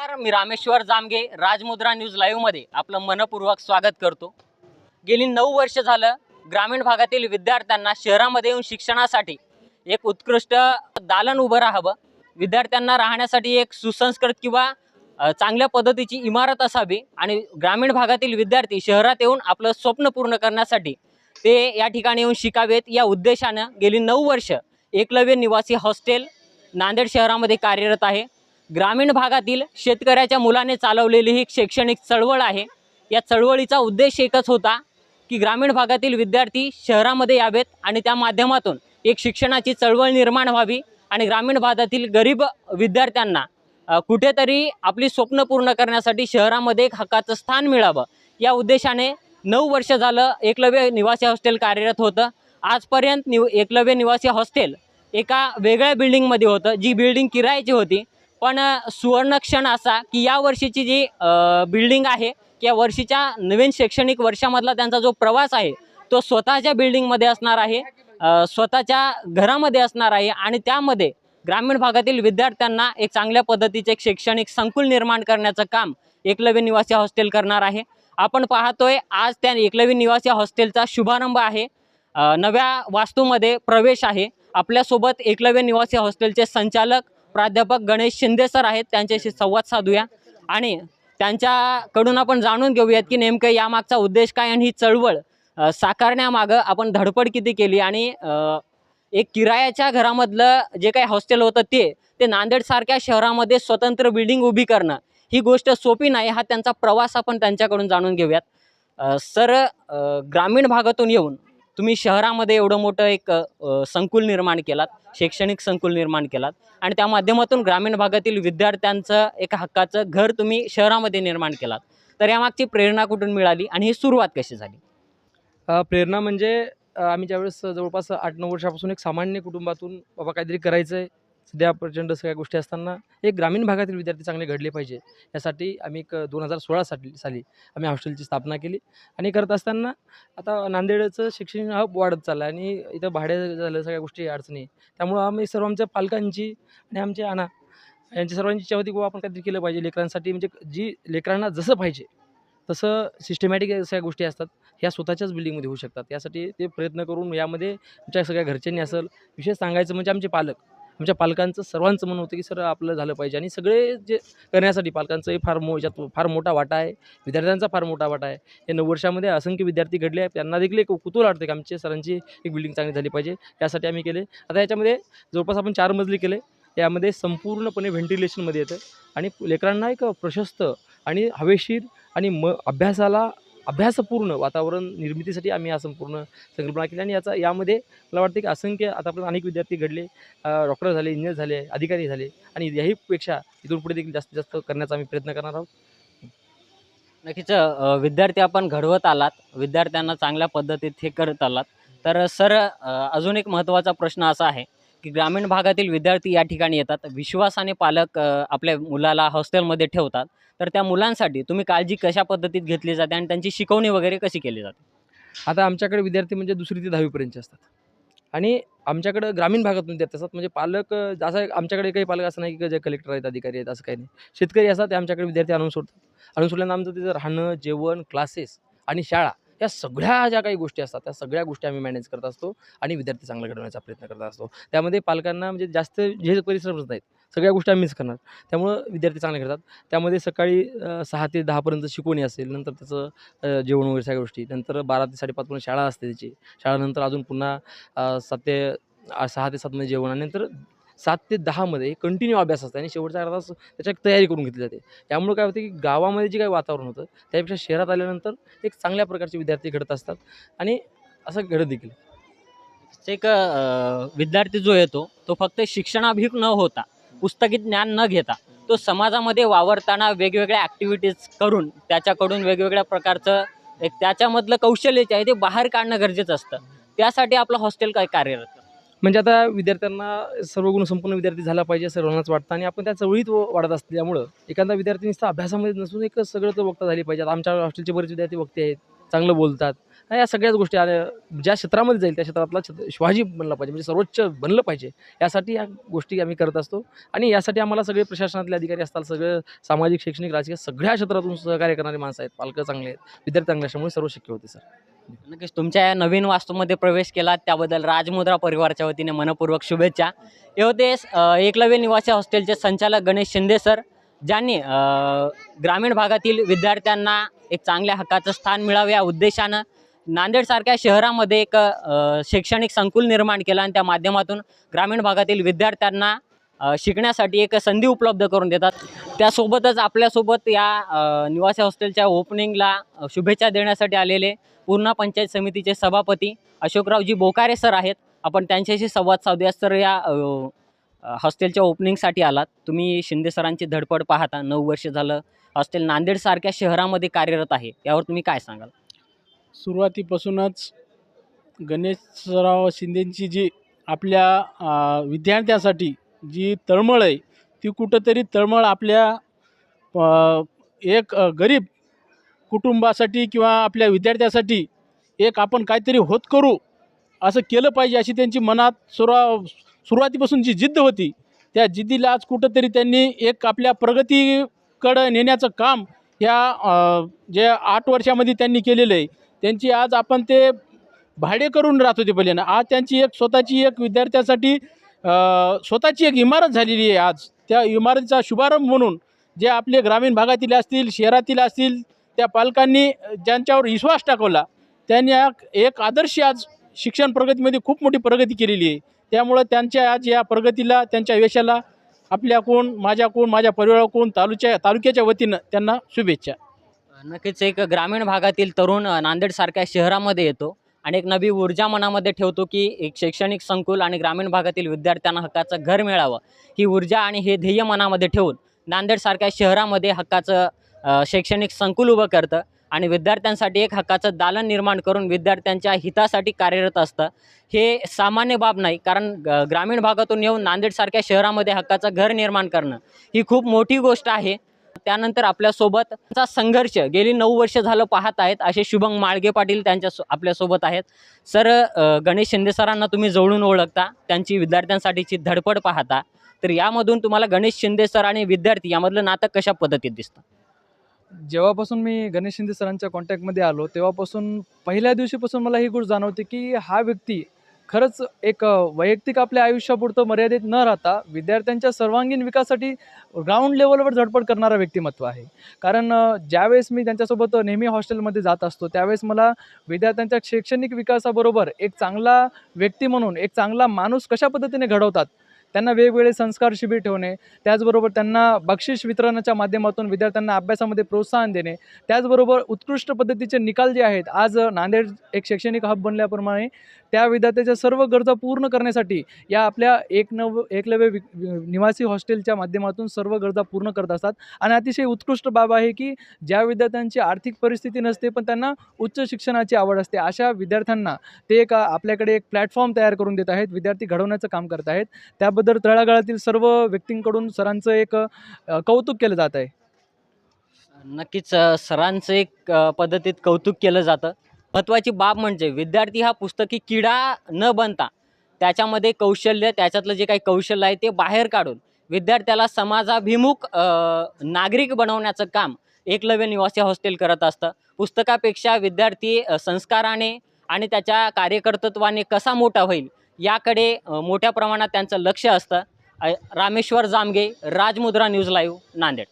नमस्कार मी रामेश्वर जामगे राजमुद्रा न्यूज लाईव्हमध्ये आपलं मनपूर्वक स्वागत करतो. गेली नऊ वर्ष झालं ग्रामीण भागातील विद्यार्थ्यांना शहरामध्ये येऊन शिक्षणासाठी एक उत्कृष्ट दालन उभं राहावं विद्यार्थ्यांना राहण्यासाठी एक सुसंस्कृत किंवा चांगल्या पद्धतीची इमारत असावी आणि ग्रामीण भागातील विद्यार्थी शहरात येऊन आपलं स्वप्न पूर्ण करण्यासाठी ते या ठिकाणी येऊन शिकावेत. या उद्देशानं गेली नऊ वर्ष एकलव्य निवासी हॉस्टेल नांदेड शहरामध्ये कार्यरत आहे. ग्रामीण भागातील शेतकऱ्याच्या मुलाने चालवलेली ही शैक्षणिक चळवळ आहे. या चळवळीचा उद्देश एकच होता की ग्रामीण भागातील विद्यार्थी शहरामध्ये यावेत आणि त्या माध्यमातून एक शिक्षणाची चळवळ निर्माण व्हावी आणि ग्रामीण भागातील गरीब विद्यार्थ्यांना कुठेतरी आपली स्वप्न पूर्ण करण्यासाठी शहरामध्ये एक हक्काचं स्थान मिळावं. या उद्देशाने नऊ वर्ष झालं एकलव्य निवासी हॉस्टेल कार्यरत होतं. आजपर्यंत निव एकलव्य निवासी हॉस्टेल एका वेगळ्या बिल्डिंगमध्ये होतं जी बिल्डिंग किरायाची होती. पण सुवर्ण क्षण असा की या वर्षीची जी बिल्डिंग आहे या वर्षीच्या नवीन शैक्षणिक वर्षामधला त्यांचा जो प्रवास आहे तो स्वतःच्या बिल्डिंगमध्ये असणार आहे स्वतःच्या घरामध्ये असणार आहे आणि त्यामध्ये ग्रामीण भागातील विद्यार्थ्यांना एक चांगल्या पद्धतीचे एक शैक्षणिक संकुल निर्माण करण्याचं काम एकलव्य निवासी हॉस्टेल करणार आहे. आपण पाहतोय आज त्या एकलव्य निवासी हॉस्टेलचा शुभारंभ आहे. नव्या वास्तूमध्ये प्रवेश आहे. आपल्यासोबत एकलव्य निवासी हॉस्टेलचे संचालक प्राध्यापक गणेश शिंदे सर आहेत त्यांच्याशी संवाद साधूया. आणि त्यांच्याकडून आपण जाणून घेऊयात की नेमकं यामागचा उद्देश काय आणि ही चळवळ साकारण्यामागं आपण धडपड किती केली आणि एक किरायाच्या घरामधलं जे काही हॉस्टेल होतं ते ते नांदेडसारख्या शहरामध्ये स्वतंत्र बिल्डिंग उभी करणं ही गोष्ट सोपी नाही हा त्यांचा प्रवास आपण त्यांच्याकडून जाणून घेऊयात. सर ग्रामीण भागातून येऊन तुम्ही शहरामध्ये एवढं मोठं एक संकुल निर्माण केलात शैक्षणिक संकुल निर्माण केलात आणि त्या माध्यमातून ग्रामीण भागातील विद्यार्थ्यांचं एक हक्काचं घर तुम्ही शहरामध्ये निर्माण केलात. तर यामागची प्रेरणा कुठून मिळाली आणि ही सुरुवात कशी झाली? प्रेरणा म्हणजे आम्ही ज्यावेळेस जवळपास आठ नऊ वर्षापासून एक सामान्य कुटुंबातून बाबा काहीतरी करायचं आहे सध्या प्रचंड सगळ्या गोष्टी असताना एक ग्रामीण भागातील विद्यार्थी चांगले घडले पाहिजे. यासाठी आम्ही एक दोन हजार सोळा साली साली आम्ही हॉस्टेलची स्थापना केली. आणि करत असताना आता नांदेडचं शिक्षण हा वाढत चाललं आणि इथं भाडे झालं सगळ्या गोष्टी अडचणी. त्यामुळं आम्ही सर्व आमच्या पालकांची आणि आमच्या आणा यांची सर्वांची इच्छा होती आपण काहीतरी केलं पाहिजे. लेकरांसाठी म्हणजे जी लेकरांना जसं पाहिजे तसं सिस्टमॅटिक सगळ्या गोष्टी असतात. ह्या स्वतःच्याच बिल्डिंगमध्ये होऊ शकतात. यासाठी ते प्रयत्न करून यामध्ये आमच्या सगळ्या घरच्यांनी असेल विशेष सांगायचं म्हणजे आमचे पालक आमच्या पालकांचं सर्वांचं म्हणणं होतं की सर आपलं झालं पाहिजे. आणि सगळे जे करण्यासाठी पालकांचंही फार मो याच्यात फार मोठा वाटा आहे. विद्यार्थ्यांचा फार मोठा वाटा आहे. या नऊ वर्षामध्ये असंख्य विद्यार्थी घडले आहेत. त्यांना देखील एक कुतूल वाटतं की आमच्या सरांची एक बिल्डिंग चांगली झाली पाहिजे. त्यासाठी आम्ही केले. आता याच्यामध्ये जवळपास आपण चार मजली केले. यामध्ये संपूर्णपणे व्हेंटिलेशनमध्ये येतं. आणि लेकरांना एक प्रशस्त आणि हवेशीर आणि म अभ्यासाला अभ्यासपूर्ण वातावरण निर्मितीसाठी आम्ही हा संपूर्ण संकल्पना केली आणि याचा यामध्ये मला वाटतं की असंख्य आतापर्यंत अनेक विद्यार्थी घडले. डॉक्टर झाले इंजिनियर झाले अधिकारी झाले आणि याहीपेक्षा इथून पुढे देखील जास्तीत जास्त करण्याचा आम्ही प्रयत्न करणार आहोत. नक्कीच विद्यार्थी आपण घडवत आलात विद्यार्थ्यांना चांगल्या पद्धतीत हे करत आलात. तर सर अजून एक महत्त्वाचा प्रश्न असा आहे की ग्रामीण भागातील विद्यार्थी या ठिकाणी येतात. विश्वासाने पालक आपल्या मुलाला हॉस्टेलमध्ये ठेवतात. तर त्या मुलांसाठी तुम्ही काळजी कशा पद्धतीत घेतली जाते आणि त्यांची शिकवणी वगैरे कशी केली जाते? आता आमच्याकडे विद्यार्थी म्हणजे दुसरी ते दहावीपर्यंतचे असतात. आणि आमच्याकडं ग्रामीण भागातून विद्यार्थी असतात म्हणजे पालक जसं आमच्याकडे काही पालक असं नाही की जे कलेक्टर आहेत अधिकारी आहेत असं काही नाही. शेतकरी असतात ते आमच्याकडे विद्यार्थी आणून सोडतात. आणून सोडल्यानंतर आमचं तिथं राहणं जेवण क्लासेस आणि शाळा या सगळ्या ज्या काही गोष्टी असतात त्या सगळ्या गोष्टी आम्ही मॅनेज करत असतो आणि विद्यार्थी चांगला घडवण्याचा प्रयत्न करत असतो. त्यामध्ये पालकांना म्हणजे जास्त जे परिश्रमच नाहीत सगळ्या गोष्टी आम्हीच करणार. त्यामुळं विद्यार्थी चांगले करतात त्यामध्ये सकाळी सहा ते दहापर्यंत शिकवणी असेल नंतर त्याचं जेवण वगैरे सगळ्या गोष्टी नंतर बारा ते साडेपाचपर्यंत शाळा असते त्याची. शाळानंतर अजून पुन्हा सात ते सहा ते सातमध्ये जेवण आणि नंतर सात ते दहामध्ये कंटिन्यू अभ्यास असतो आणि शेवटचा अर्धा तास तयारी करून घेतली जाते. त्यामुळे काय होतं की गावामध्ये जे काही वातावरण होतं त्यापेक्षा शहरात आल्यानंतर एक चांगल्या प्रकारचे विद्यार्थी घडत असतात आणि असं घडत देखील. एक विद्यार्थी जो येतो तो फक्त शिक्षणाभिक न होता पुस्तकी ज्ञान न घेता तो समाजामध्ये वावरताना वेगवेगळ्या ॲक्टिव्हिटीज करून त्याच्याकडून वेगवेगळ्या प्रकारचं एक त्याच्यामधलं कौशल्य जे आहे ते बाहेर काढणं गरजेचं असतं. त्यासाठी आपलं हॉस्टेल काय कार्यरत म्हणजे आता विद्यार्थ्यांना सर्व गुण संपूर्ण विद्यार्थी झाला पाहिजे सर्वांनाच वाटतं आणि आपण त्या चवळीत वाढत असल्यामुळं एखादा विद्यार्थी नुसता अभ्यासामध्ये नसून एक सगळं तर वक्ता झाली पाहिजे. आता आमच्या हॉस्टेलचे बरेच विद्यार्थी वक्ते आहेत चांगलं बोलतात. या सगळ्याच गोष्टी ज्या क्षेत्रामध्ये जाईल त्या क्षेत्रातला छत शिवाजी बनला पाहिजे म्हणजे सर्वोच्च बनलं पाहिजे. यासाठी या गोष्टी आम्ही करत असतो. आणि यासाठी आम्हाला सगळे प्रशासनातले अधिकारी असतात सगळं सामाजिक शैक्षणिक राजकीय सगळ्या क्षेत्रातून सहकार्य करणारे माणसं आहेत. पालकं चांगले आहेत विद्यार्थी चांगले असल्यामुळे सर्व शक्य होते सर. नक्कीच. तुमच्या या नवीन वास्तूमध्ये प्रवेश केला त्याबद्दल राजमुद्रा परिवारच्या वतीने मनपूर्वक शुभेच्छा. हे होते अ, एकलव्य निवासी हॉस्टेलचे संचालक गणेश शिंदे सर ज्यांनी अ, ग्रामीण भागातील विद्यार्थ्यांना एक चांगल्या हक्काचं स्थान मिळावं या उद्देशानं नांदेडसारख्या शहरामध्ये एक अ, शैक्षणिक संकुल निर्माण केलं आणि त्या माध्यमातून ग्रामीण भागातील विद्यार्थ्यांना शिकण्यासाठी एक संधी उपलब्ध करून देतात. त्यासोबतच आपल्यासोबत या निवासी हॉस्टेलच्या ओपनिंगला शुभेच्छा देण्यासाठी आलेले पूर्णा पंचायत समितीचे सभापती अशोकरावजी बोकारे सर आहेत. आपण त्यांच्याशी संवाद साधूया सर या हॉस्टेलच्या ओपनिंगसाठी आलात. तुम्ही शिंदे सरांची धडपड पाहता. नऊ वर्ष झालं हॉस्टेल नांदेडसारख्या शहरामध्ये कार्यरत आहे. यावर तुम्ही काय सांगाल? सुरुवातीपासूनच गणेशराव शिंदेंची जी आपल्या विद्यार्थ्यांसाठी विद्यार्थ्यासाठी जी तळमळ आहे ती कुठंतरी तळमळ आपल्या एक गरीब कुटुंबासाठी किंवा आपल्या विद्यार्थ्यासाठी एक आपण काहीतरी होत करू असं केलं पाहिजे अशी त्यांची मनात सुरुवा सुरुवातीपासून जी जिद्द होती त्या जिद्दीला आज कुठंतरी त्यांनी एक आपल्या प्रगतीकडं नेण्याचं काम या जे आठ वर्षामध्ये त्यांनी केलेलं आहे त्यांची आज आपण ते भाडे करून राहत होते पहिल्यानं आज त्यांची एक स्वतःची एक विद्यार्थ्यासाठी स्वतःची एक इमारत झालेली आहे आज. त्या इमारतीचा शुभारंभ म्हणून जे आपले ग्रामीण भागातील असतील शहरातील असतील त्या पालकांनी ज्यांच्यावर विश्वास टाकवला त्यांनी एक- आदर्श आज शिक्षण प्रगतीमध्ये खूप मोठी प्रगती केलेली आहे. त्यामुळं त्यांच्या आज या प्रगतीला त्यांच्या यशाला आपल्याकडून माझ्याकडून माझ्या परिवाराकडून तालुच्या तालुक्याच्या वतीनं त्यांना शुभेच्छा. नक्कीच एक ग्रामीण भागातील तरुण नांदेडसारख्या शहरामध्ये येतो. आणि एक नवी ऊर्जा मनामध्ये ठेवतो की एक शैक्षणिक संकुल आणि ग्रामीण भागातील विद्यार्थ्यांना हक्काचं घर मिळावं. ही ऊर्जा आणि हे ध्येय मनामध्ये ठेवून नांदेडसारख्या शहरामध्ये हक्काचं शैक्षणिक संकुल उभं करतं आणि विद्यार्थ्यांसाठी एक हक्काचं दालन निर्माण करून विद्यार्थ्यांच्या हितासाठी कार्यरत असतं. हे सामान्य बाब नाही कारण ग- ग्रामीण भागातून येऊन नांदेडसारख्या शहरामध्ये हक्काचं घर निर्माण करणं ही खूप मोठी गोष्ट आहे. त्यानंतर आपल्यासोबतचा संघर्ष गेली नऊ वर्ष झालं पाहत आहेत असे शुभम माळगे पाटील त्यांच्या सो- आपल्यासोबत आहेत. सर गणेश शिंदे सरांना तुम्ही जवळून ओळखता त्यांची विद्यार्थ्यांसाठीची धडपड पाहता. तर यामधून तुम्हाला गणेश शिंदे सर आणि विद्यार्थी यामधलं नातं कशा पद्धतीत दिसतं? जेव्हापासून मी गणेश शिंदे सरांच्या कॉन्टॅक्टमध्ये आलो तेव्हापासून पहिल्या दिवशीपासून मला ही गोष्ट जाणवते की हा व्यक्ती खरंच एक वैयक्तिक आपल्या आयुष्यापुरतं मर्यादित न राहता विद्यार्थ्यांच्या सर्वांगीण विकासासाठी ग्राउंड लेवलवर झडपड करणारा व्यक्तिमत्व आहे. कारण ज्यावेळेस मी त्यांच्यासोबत नेहमी हॉस्टेलमध्ये जात असतो त्यावेळेस मला विद्यार्थ्यांच्या शैक्षणिक विकासाबरोबर एक चांगला व्यक्ती म्हणून एक चांगला माणूस कशा पद्धतीने घडवतात त्यांना वेगवेगळे संस्कार शिबिर ठेवणे त्याचबरोबर त्यांना बक्षीस वितरणाच्या माध्यमातून विद्यार्थ्यांना अभ्यासामध्ये प्रोत्साहन देणे त्याचबरोबर उत्कृष्ट पद्धतीचे निकाल जे आहेत आज नांदेड एक शैक्षणिक हब बनल्याप्रमाणे त्या विद्यार्थ्याच्या सर्व गरजा पूर्ण करण्यासाठी या आपल्या एक नव एकलव्य वि निवासी हॉस्टेलच्या माध्यमातून सर्व गरजा पूर्ण करत असतात. आणि अतिशय उत्कृष्ट बाब आहे की ज्या विद्यार्थ्यांची आर्थिक परिस्थिती नसते पण त्यांना उच्च शिक्षणाची आवड असते. अशा विद्यार्थ्यांना ते एक आपल्याकडे एक प्लॅटफॉर्म तयार करून देत आहेत. विद्यार्थी घडवण्याचं काम करत आहेत. त्याबद्दल तळागाळातील सर्व व्यक्तींकडून सरांचं एक कौतुक केलं जात आहे. नक्कीच सरांचं एक पद्धतीत कौतुक केलं जातं. महत्त्वाची बाब म्हणजे विद्यार्थी हा पुस्तकी किडा न बनता त्याच्यामध्ये कौशल्य त्याच्यातलं जे काही कौशल्य आहे ते बाहेर काढून विद्यार्थ्याला समाजाभिमुख नागरिक बनवण्याचं काम एकलव्य निवासी हॉस्टेल करत असतं. पुस्तकापेक्षा विद्यार्थी संस्काराने आणि त्याच्या कार्यकर्तृत्वाने कसा मोठा होईल याकडे मोठ्या प्रमाणात त्यांचं लक्ष असतं. Rameshwar Jamge Rajmudra news live Nanded.